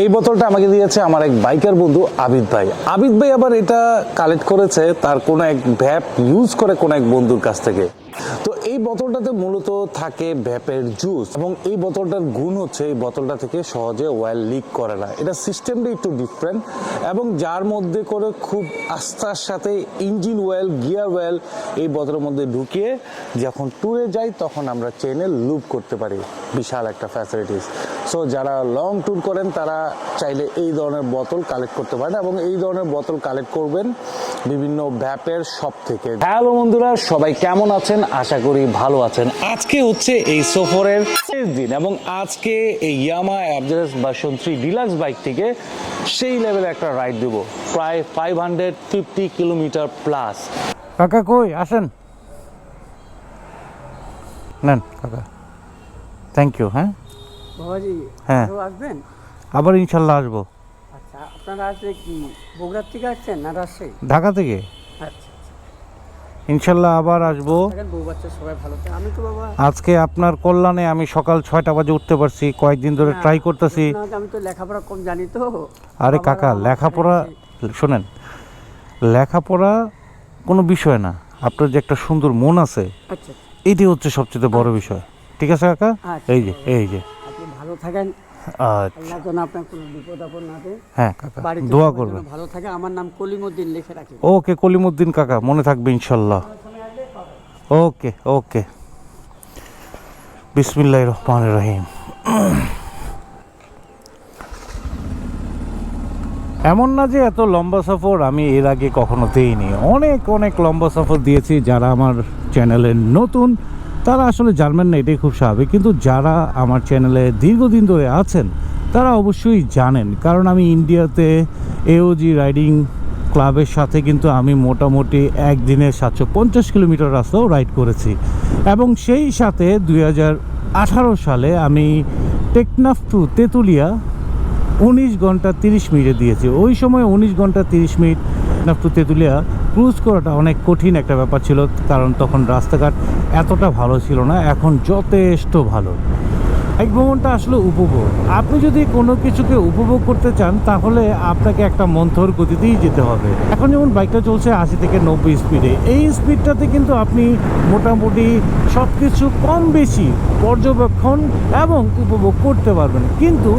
এই বোতলটা আমাকে দিয়েছে আমার এক বাইকার বন্ধু আবিদ ভাই। আবিদ ভাই আবার এটা কালেক্ট করেছে তার কোনো এক ভ্যাপ ইউজ করে কোনো এক বন্ধুর কাছ থেকে। তো এই বোতলটাতে মূলত থাকে ভ্যাপের জুস এবং এই বোতলটার গুণ হচ্ছে এই বোতলটা থেকে সহজে অয়েল লিক করে না। এটা সিস্টেমটা একটু ডিফারেন্ট এবং যার মধ্যে করে খুব আস্থার সাথে ইঞ্জিন ওয়েল গিয়ার ওয়েল এই বোতলের মধ্যে ঢুকিয়ে যখন ট্যুরে যাই তখন আমরা চেনে লুপ করতে পারি। বিশাল একটা ফ্যাসিলিটিস সো যারা লং ট্যুর করেন, তারা চাইলে এই ধরনের বোতল কালেক্ট করতে পারেন এবং এই ধরনের বোতল কালেক্ট করবেন বিভিন্ন ভ্যাপের সব থেকে। হ্যালো বন্ধুরা, সবাই কেমন আছেন? আশা করি ভালো আছেন। আজকে হচ্ছে এই সফরের শেষ দিন এবং আজকে এই Yamaha average version three deluxe bike থেকে সেই লেভেলে একটা রাইড দেবো। প্রায় five hundred fifty kilometre plus কাকা কই? আসেন। নেন, কাকা। থ্যাংক ইউ হ্যাঁ? বাবাজি হ্যাঁ। আসবেন? আবার ইনশাল্লাহ আসব। আচ্ছা আপনারা আসলে কি বগুড়ার থেকে আসছেন না রাজশাহী? ঢাকা থেকে। আচ্ছা ইনশাল্লাহ আবার আসব। বাবা আজকে আপনার কল্যাণে আমি সকাল ছয়টা বাজে উঠতে পারছি কয়েকদিন ধরে ট্রাই করতেছি। আমি তো লেখাপড়া কম জানি তো। আরে কাকা লেখাপড়া শোনেন লেখাপড়া কোনো বিষয় না। আপনার যে একটা সুন্দর মন আছে আচ্ছা এটি হচ্ছে সবচেয়ে বড় বিষয়। ঠিক আছে কাকা? আচ্ছা। এই যে এই যে। থাকেন। আচ্ছা। আল্লাহ যেন আপনার কোনো বিপদ আপদ না দেয়। হ্যাঁ কাকা দোয়া করবেন। ভালো থাকে। আমার নাম কলিমুদ্দিন লিখে রাখি। ওকে কলিমুদ্দিন কাকা মনে থাকবে ইনশাল্লাহ। ওকে ওকে। বিসমিল্লাহ রহমান রহিম। এমন না যে এত লম্বা সফর আমি এর আগে কখনো দেইনি। অনেক অনেক লম্বা সফর দিয়েছি যারা আমার চ্যানেলে নতুন। তারা আসলে জানবেন না, এটাই খুব স্বাভাবিক। কিন্তু যারা আমার চ্যানেলে দীর্ঘদিন ধরে আছেন, তারা অবশ্যই জানেন। কারণ আমি ইন্ডিয়াতে এওজি রাইডিং ক্লাবের সাথে কিন্তু আমি মোটামুটি একদিনে সাতশো পঞ্চাশ কিলোমিটার রাস্তাও রাইড করেছি। এবং সেই সাথে দুই সালে আমি টেকনাফ টু তেঁতুলিয়া উনিশ ঘণ্টা তিরিশ মিনিটে দিয়েছি। ওই সময় উনিশ ঘণ্টা তিরিশ minute Teknaf to Tetulia cruise করাটা অনেক কঠিন একটা ব্যাপার ছিল, কারণ তখন রাস্তাঘাট এতটা ভালো ছিল না, এখন যথেষ্ট ভালো। এক ভ্রমণটা আসলে উপভোগ। আপনি যদি কোনো কিছুকে উপভোগ করতে চান, তাহলে আপনাকে একটা মন্থর গতিতেই যেতে হবে। এখন যেমন বাইকটা চলছে আশি থেকে নব্বই স্পিডে এই স্পিডটাতে কিন্তু আপনি মোটামুটি সব কিছু কম বেশি পর্যবেক্ষণ এবং উপভোগ করতে পারবেন। কিন্তু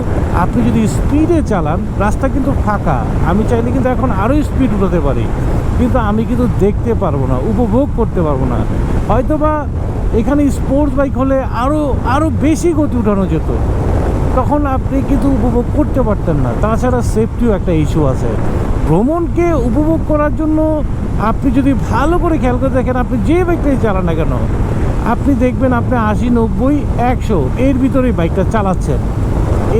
আপনি যদি স্পিডে চালান, রাস্তা কিন্তু ফাঁকা। আমি চাইলে কিন্তু এখন আরও স্পিড উঠাতে পারি। কিন্তু আমি কিন্তু দেখতে পারব না, উপভোগ করতে পারব না। হয়তোবা এখানে স্পোর্টস বাইক হলে আরও আরও বেশি গতি উঠানো যেত। তখন আপনি কিন্তু উপভোগ করতে পারতেন না। তাছাড়া সেফটিও একটা ইস্যু আছে। ভ্রমণকে উপভোগ করার জন্য আপনি যদি ভালো করে খেয়াল করে দেখেন, আপনি যে বাইকটাই চালান না কেন, আপনি দেখবেন আপনি আশি, নব্বই, একশো এর ভিতরেই বাইকটা চালাচ্ছেন।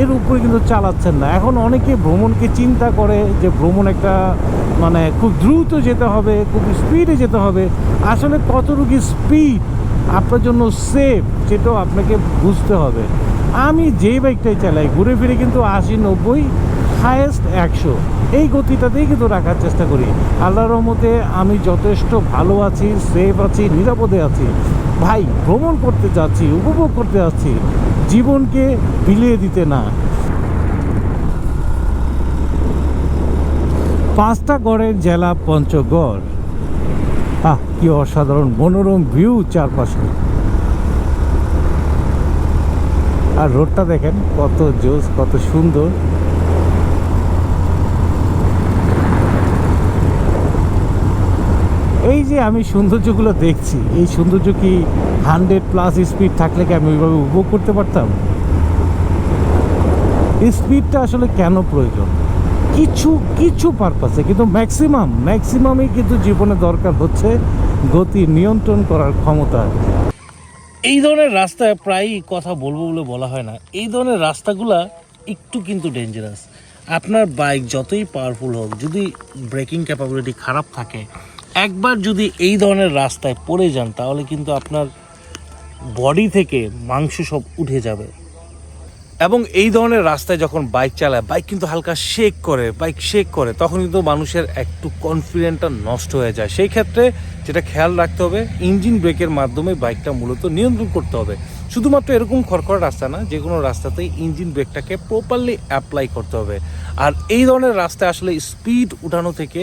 এর উপরে কিন্তু চালাচ্ছেন না। এখন অনেকে ভ্রমণকে চিন্তা করে যে ভ্রমণ একটা মানে খুব দ্রুত যেতে হবে, খুব স্পিডে যেতে হবে। আসলে কতটুকু স্পিড আপনার জন্য সেফ সেটাও আপনাকে বুঝতে হবে। আমি যেই বাইকটাই চালাই, ঘুরে ফিরে কিন্তু আশি, নব্বই হায়েস্ট একশো। এই গতিটাতেই কিন্তু রাখার চেষ্টা করি। আল্লাহর রহমতে আমি যথেষ্ট ভালো আছি সেফ আছি, নিরাপদে আছি। ভাই, ভ্রমণ করতে যাচ্ছি, উপভোগ করতে যাচ্ছি জীবনকে বিলিয়ে দিতে না। পাঁচটা গড়ের জেলা পঞ্চগড়। আহ, কি অসাধারণ মনোরম ভিউ চারপাশে। আর রোডটা দেখেন, কত জোস কত সুন্দর। এই যে আমি সৌন্দর্যগুলো দেখছি, এই সৌন্দর্য কি হান্ড্রেড প্লাস স্পিড থাকলে কি আমি ওইভাবে উপভোগ করতে পারতাম? স্পিডটা আসলে কেন প্রয়োজন? কিছু কিছু পারপাসে কিন্তু ম্যাক্সিমাম ম্যাক্সিমামই কিন্তু জীবনে দরকার হচ্ছে গতি নিয়ন্ত্রণ করার ক্ষমতা। এই ধরনের রাস্তায় প্রায়ই কথা বলব বলে বলা হয় না। এই ধরনের রাস্তাগুলা একটু কিন্তু ডেঞ্জারাস আপনার বাইক যতই পাওয়ারফুল হোক, যদি ব্রেকিং ক্যাপাবিলিটি খারাপ থাকে, একবার যদি এই ধরনের রাস্তায় পড়ে যান, তাহলে কিন্তু আপনার বডি থেকে মাংস সব উঠে যাবে। এবং এই ধরনের রাস্তায় যখন বাইক চালায়, বাইক কিন্তু হালকা শেক করে, বাইক শেক করে, তখন কিন্তু মানুষের একটু কনফিডেন্টটা নষ্ট হয়ে যায়। সেই ক্ষেত্রে যেটা খেয়াল রাখতে হবে ইঞ্জিন ব্রেকের মাধ্যমে বাইকটা মূলত নিয়ন্ত্রণ করতে হবে। শুধুমাত্র এরকম খড়খড় রাস্তা না, যে কোনো রাস্তাতেই ইঞ্জিন ব্রেকটাকে প্রপারলি অ্যাপ্লাই করতে হবে। আর এই ধরনের রাস্তায় আসলে স্পিড উঠানো থেকে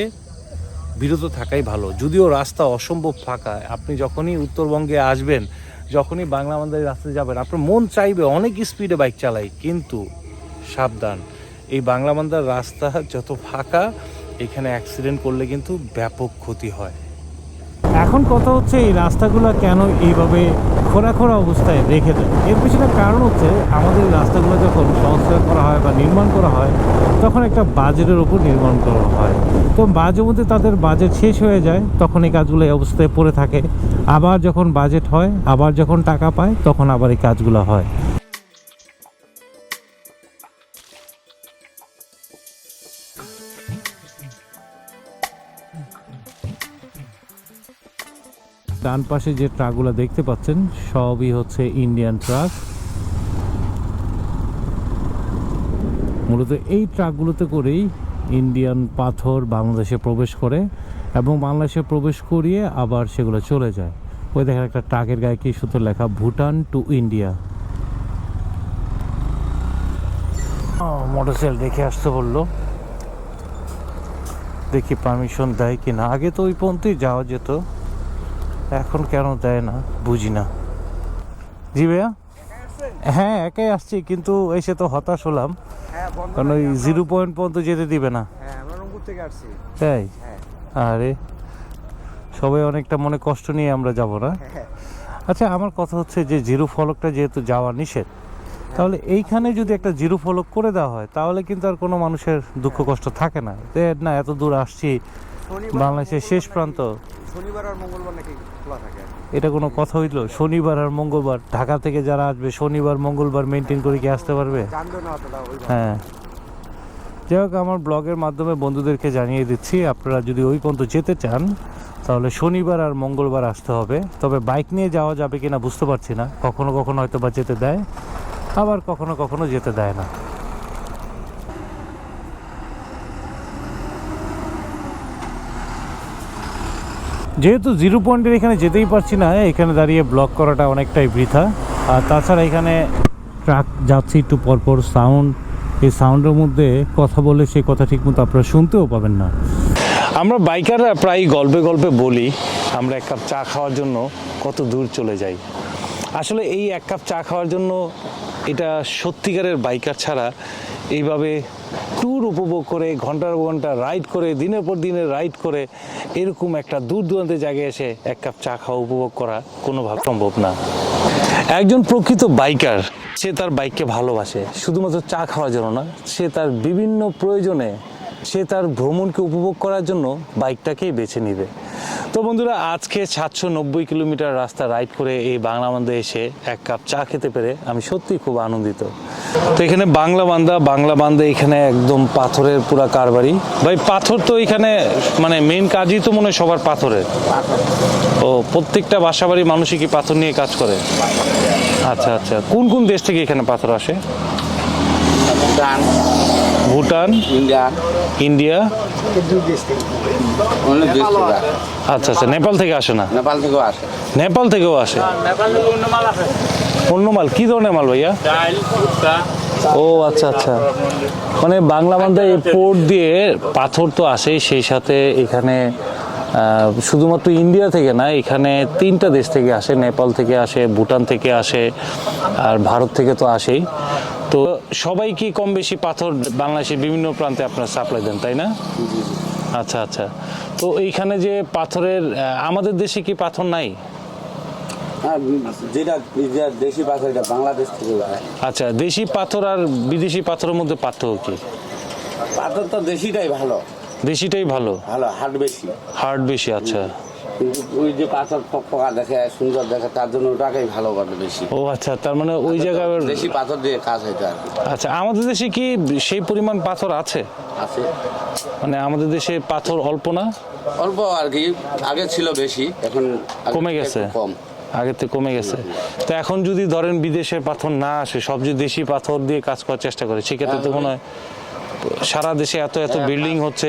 বিরত থাকাই ভালো। যদিও রাস্তা অসম্ভব ফাঁকা, আপনি যখনই উত্তরবঙ্গে আসবেন যখনই বাংলা আমাদের রাস্তায় যাবেন, আপনার মন চাইবে অনেক স্পিডে বাইক চালাই, কিন্তু সাবধান। এই বাংলা মান্দার রাস্তা যত ফাঁকা, এখানে অ্যাক্সিডেন্ট করলে কিন্তু ব্যাপক ক্ষতি হয়। এখন কথা হচ্ছে এই রাস্তাগুলো কেন এইভাবে খোঁড়া খোঁড়া অবস্থায় রেখে দেয়? এর পিছনে কারণ হচ্ছে আমাদের রাস্তাগুলো যখন সংস্কার করা হয় বা নির্মাণ করা হয়, তখন একটা বাজেটের উপর নির্মাণ করা হয়। তো মাঝে মধ্যে তাদের বাজেট শেষ হয়ে যায়, তখন এই কাজগুলো এই অবস্থায় পড়ে থাকে। আবার যখন বাজেট হয়, আবার যখন টাকা পায়, তখন আবার এই কাজগুলো হয়। ডান পাশে যে ট্রাকগুলো দেখতে পাচ্ছেন, সবই হচ্ছে ইন্ডিয়ান ট্রাক মূলত এই ট্রাকগুলোতে করেই ইন্ডিয়ান পাথর বাংলাদেশে প্রবেশ করে এবং বাংলাদেশে প্রবেশ করিয়ে আবার সেগুলো চলে যায়। ওই দেখেন একটা ট্রাকের গায়ে কি সুন্দর লেখা ভুটান টু ইন্ডিয়া মোটরসাইকেল দেখে আসতে বলল। দেখি পারমিশন দেয় কি না আগে তো ওই পর্যন্তই যাওয়া যেত। এখন কেন দেয় না? বুঝি না। জি ভাইয়া? হ্যাঁ একাই আসছি কিন্তু এসে তো হতাশ হলাম। হ্যাঁ কারণ ওই জিরো পয়েন্ট পর্যন্ত যেতে দিবে না। হ্যাঁ তাই? হ্যাঁ। আরে সবাই অনেকটা মনে কষ্ট নিয়ে আমরা যাব না? আচ্ছা আমার কথা হচ্ছে যে জিরো ফলকটা যেহেতু যাওয়া নিষেধ তাহলে এইখানে যদি একটা জিরো ফলক করে দেওয়া হয় তাহলে কিন্তু আর কোনো মানুষের দুঃখ কষ্ট থাকে না। না এত দূর আসছি বাংলাদেশের শেষ প্রান্ত। শনিবার আর মঙ্গলবার নাকি খোলা থাকে? এটা কোনো কথা হইল? শনিবার আর মঙ্গলবার? ঢাকা থেকে যারা আসবে শনিবার মঙ্গলবার মেনটেন করে কি আসতে পারবে? হ্যাঁ। যাই হোক আমার ব্লগের মাধ্যমে বন্ধুদেরকে জানিয়ে দিচ্ছি আপনারা যদি ওই পর্যন্ত যেতে চান তাহলে শনিবার আর মঙ্গলবার আসতে হবে। তবে বাইক নিয়ে যাওয়া যাবে কিনা বুঝতে পারছি না। কখনো কখনো হয়তো বা যেতে দেয় আবার কখনো কখনো যেতে দেয় না। যেহেতু জিরো পয়েন্টের এখানে যেতেই পারছি না, এখানে দাঁড়িয়ে ব্লক করাটা অনেকটাই বৃথা। আর তাছাড়া এখানে ট্রাক যাচ্ছে একটু পরপর সাউন্ড এই সাউন্ডের মধ্যে কথা বলে সেই কথা ঠিকমতো আপনারা শুনতেও পাবেন না। আমরা বাইকাররা প্রায় গল্পে গল্পে বলি, আমরা এক কাপ চা খাওয়ার জন্য কত দূর চলে যাই। আসলে এই এক কাপ চা খাওয়ার জন্য এটা সত্যিকারের বাইকার ছাড়া এইভাবে ট্যুর উপভোগ করে ঘণ্টার ঘণ্টা রাইড করে, দিনের পর দিনের রাইড করে, এরকম একটা দূর দূরান্তের জায়গায় এসে এক কাপ চা খাওয়া উপভোগ করা কোনোভাবে সম্ভব না। একজন প্রকৃত বাইকার, সে তার বাইককে ভালোবাসে, শুধুমাত্র চা খাওয়ার জন্য না, সে তার বিভিন্ন প্রয়োজনে সে তার ভ্রমণকে উপভোগ করার জন্য বাইকটাকেই বেছে নিবে। তো বন্ধুরা আজকে সাতশো নব্বই কিলোমিটার রাস্তা রাইড করে এই বাংলা বান্ধে এসে এক কাপ চা খেতে পেরে আমি সত্যিই খুব আনন্দিত। তো এখানে বাংলা বান্দা বাংলা বান্ধে এখানে একদম পাথরের পুরা কারবারি। ভাই পাথর তো এখানে মানে মেন কাজই তো মনে হয় সবার পাথরের। ও প্রত্যেকটা বাসাবাড়ি মানুষই কি পাথর নিয়ে কাজ করে? আচ্ছা আচ্ছা। কোন কোন দেশ থেকে এখানে পাথর আসে? ভুটান। ভুটান। ইন্ডিয়া। ইন্ডিয়া। আচ্ছা আচ্ছা নেপাল থেকে আসে না? নেপাল থেকেও আসে। নেপাল থেকেও আসে? অন্য মাল কি ধরনের মাল ভাইয়া? ও আচ্ছা আচ্ছা। মানে বাংলা বান্ধা এই পোর্ট দিয়ে পাথর তো আসেই সেই সাথে এখানে শুধুমাত্র ইন্ডিয়া থেকে না এখানে তিনটা দেশ থেকে আসে। নেপাল থেকে আসে ভুটান থেকে আসে আর ভারত থেকে তো আসেই। তো সবাই কি কম বেশি পাথর বাংলাদেশের বিভিন্ন প্রান্তে আপনারা সাপ্লাই দেন তাই না? আচ্ছা আচ্ছা। তো এইখানে যে পাথরের আমাদের দেশে কি পাথর নাই? হ্যাঁ যেটা যেটা দেশি পাথর এটা বাংলাদেশ থেকে আচ্ছা দেশি পাথর আর বিদেশি পাথরের মধ্যে পার্থক্য কি? পাথর তো দেশিটাই ভালো। দেশিটাই ভালো? ভালো হার্ড বেশি। হার্ড বেশি আচ্ছা। কিন্তু ওই যে পাথর পকা দেখে সুন্দর দেখে তার জন্য ওটাকেই ভালো করে বেশি। ও আচ্ছা তার মানে ওই জায়গায় দেশি পাথর দিয়ে কাজ হইতো আর আচ্ছা আমাদের দেশে কি সেই পরিমাণ পাথর আছে? আছে। মানে আমাদের দেশে পাথর অল্প না? অল্প আর কি আগে ছিল বেশি এখন কমে গেছে? কম। আগের থেকে কমে গেছে। তো এখন যদি ধরেন বিদেশের পাথর না আসে সব যে দেশি পাথর দিয়ে কাজ করার চেষ্টা করে সেক্ষেত্রে তো মনে হয় সারা দেশে এত এত বিল্ডিং হচ্ছে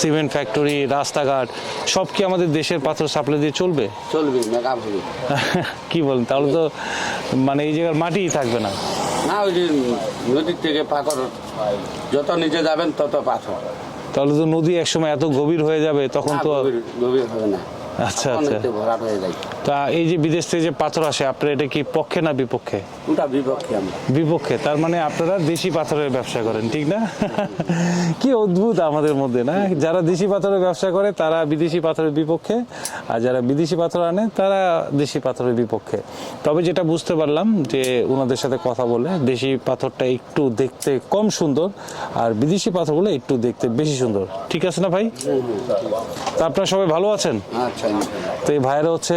সিমেন্ট ফ্যাক্টরি রাস্তাঘাট সব কি আমাদের দেশের পাথর সাপ্লাই দিয়ে চলবে? চলবে কি বলেন তাহলে তো মানে এই জায়গার মাটিই থাকবে না। না ওই যে নদীর থেকে পাথর যত নিচে যাবেন তত পাথর। তাহলে তো নদী একসময় এত গভীর হয়ে যাবে তখন তো গভীর গভীর হবে না। আচ্ছা আচ্ছা। ভরাট হয়ে যায়। তা এই যে বিদেশ থেকে যে পাথর আসে আপনার এটা কি পক্ষে না বিপক্ষে? ওটা বিপক্ষে আমরা। বিপক্ষে তার মানে আপনারা দেশি পাথরের ব্যবসা করেন ঠিক না? কি অদ্ভুত আমাদের মধ্যে না? যারা দেশি পাথরের ব্যবসা করে তারা বিদেশি পাথরের বিপক্ষে আর যারা বিদেশি পাথর আনে তারা দেশি পাথরের বিপক্ষে। তবে যেটা বুঝতে পারলাম যে ওনাদের সাথে কথা বলে দেশি পাথরটা একটু দেখতে কম সুন্দর আর বিদেশি পাথরগুলো একটু দেখতে বেশি সুন্দর। ঠিক আছে না ভাই? তা আপনারা সবাই ভালো আছেন? আচ্ছা তো এই ভাইরা হচ্ছে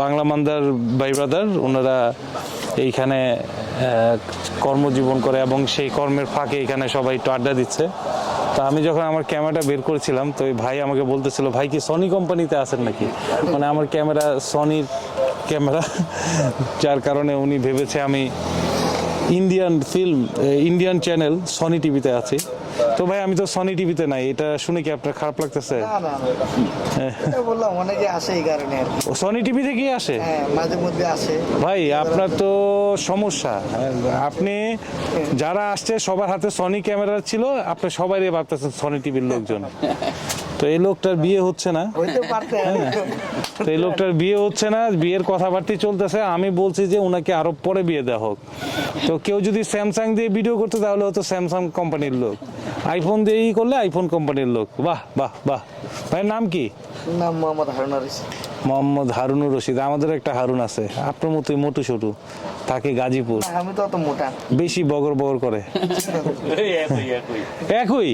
বাংলা মান্দার ভাই ব্রাদার ওনারা এইখানে কর্মজীবন করে এবং সেই কর্মের ফাঁকে এখানে সবাই একটু আড্ডা দিচ্ছে। তো আমি যখন আমার ক্যামেরাটা বের করেছিলাম, তো এই ভাই আমাকে বলতেছিল, ভাই কি সনি কোম্পানিতে আছেন নাকি? মানে আমার ক্যামেরা সনির ক্যামেরা, যার কারণে উনি ভেবেছে আমি Indian film Indian channel Sony টিভিতে আছি। তো ভাই আমি তো সনি টিভিতে নাই এটা শুনে কি আপনার খারাপ লাগতেছে? না না এটা বললাম অনেকে আসে এই কারণে কি। ও সনি টিভি থেকেই আসে? হ্যাঁ মাঝে মধ্যে আসে। ভাই আপনার তো সমস্যা। আপনি যারা আসছে সবার হাতে সনি ক্যামেরা ছিল আপনি সবাই ভাবতেছেন সনি টিভির লোকজন। তো এই লোকটার বিয়ে হচ্ছে না। তো এই লোকটার বিয়ে হচ্ছে না বিয়ের কথাবার্তাই চলতেছে। আমি বলছি যে ওনাকে আরও পরে বিয়ে দেওয়া হোক। তো কেউ যদি স্যামসাং দিয়ে ভিডিও করতো তাহলে হতো স্যামসাং কোম্পানির লোক। আইফোন দিয়ে ই করলে আইফোন কোম্পানির লোক। বাহ বাহ বাহ। ভাইয়ের নাম কি? নাম মোহাম্মদ হারুনা রশিদ। মোহাম্মদ হারুনুর রশিদ। আমাদের একটা হারুন আছে। আপনার মতোই মোটু ছোটু থাকে গাজীপুর। আমি তো অত মোটা। বেশি বগর বগর করে। একই।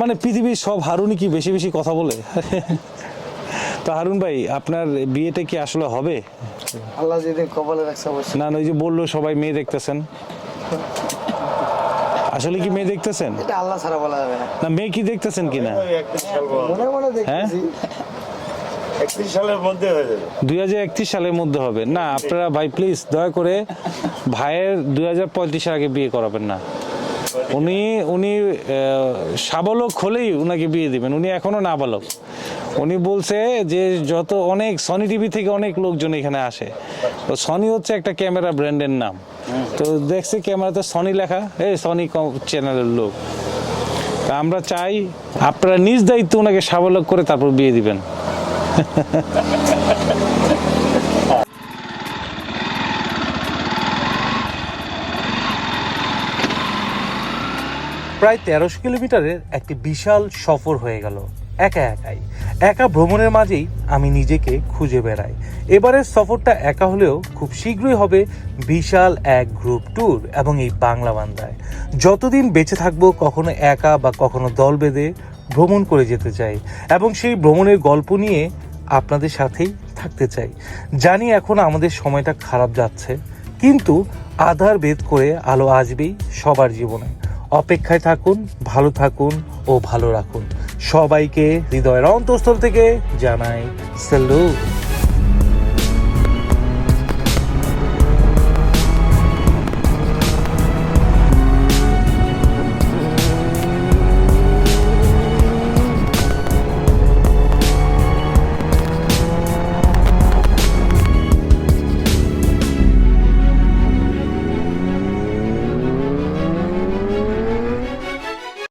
মানে পৃথিবীর সব হারুনই কি বেশি বেশি কথা বলে। তো হারুন ভাই আপনার বিয়েটা কি আসলে হবে? আল্লাহ যেদিন কপালে রাখছে অবশ্যই। না না, ওই যে বলল সবাই মেয়ে দেখতেছেন। আসলে কি মেয়ে দেখতেছেন? এটা আল্লাহ ছাড়া বলা যাবে না। না মেয়ে কি দেখতেছেন কিনা? মনে মনে হ্যাঁ? দেখতেছি সালের মধ্যে দুই হাজার একত্রিশ সালের মধ্যে হবে। না আপনারা ভাই প্লিজ দয়া করে ভাইয়ের দুই হাজার পঁয়ত্রিশের আগে বিয়ে করাবেন না। উনি উনি সাবলক হলেই উনাকে বিয়ে দিবেন, উনি এখনও নাবালক। উনি বলছে যে যত অনেক সনি টিভি থেকে অনেক লোকজন এখানে আসে, তো সনি হচ্ছে একটা ক্যামেরা ব্র্যান্ডের নাম। তো দেখছি ক্যামেরাতে সনি লেখা, এই সনি চ্যানেলের লোক। তা আমরা চাই আপনারা নিজ দায়িত্ব ওনাকে সাবালক করে তারপর বিয়ে দিবেন। প্রায় তেরোশো কিলোমিটারের একটি বিশাল সফর হয়ে গেল, একা একাই। একা ভ্রমণের মাঝেই আমি নিজেকে খুঁজে বেড়াই। এবারের সফরটা একা হলেও খুব শীঘ্রই হবে বিশাল এক গ্রুপ ট্যুর এবং এই বাংলা বান্দায়। যতদিন বেঁচে থাকব, কখনো একা বা কখনো দল বেঁধে ভ্রমণ করে যেতে চাই এবং সেই ভ্রমণের গল্প নিয়ে আপনাদের সাথেই থাকতে চাই। জানি এখন আমাদের সময়টা খারাপ যাচ্ছে, কিন্তু আধার ভেদ করে আলো আসবেই সবার জীবনে। অপেক্ষায় থাকুন ভালো থাকুন ও ভালো রাখুন। সবাইকে হৃদয়ের অন্তঃস্থল থেকে জানাই স্যালুট।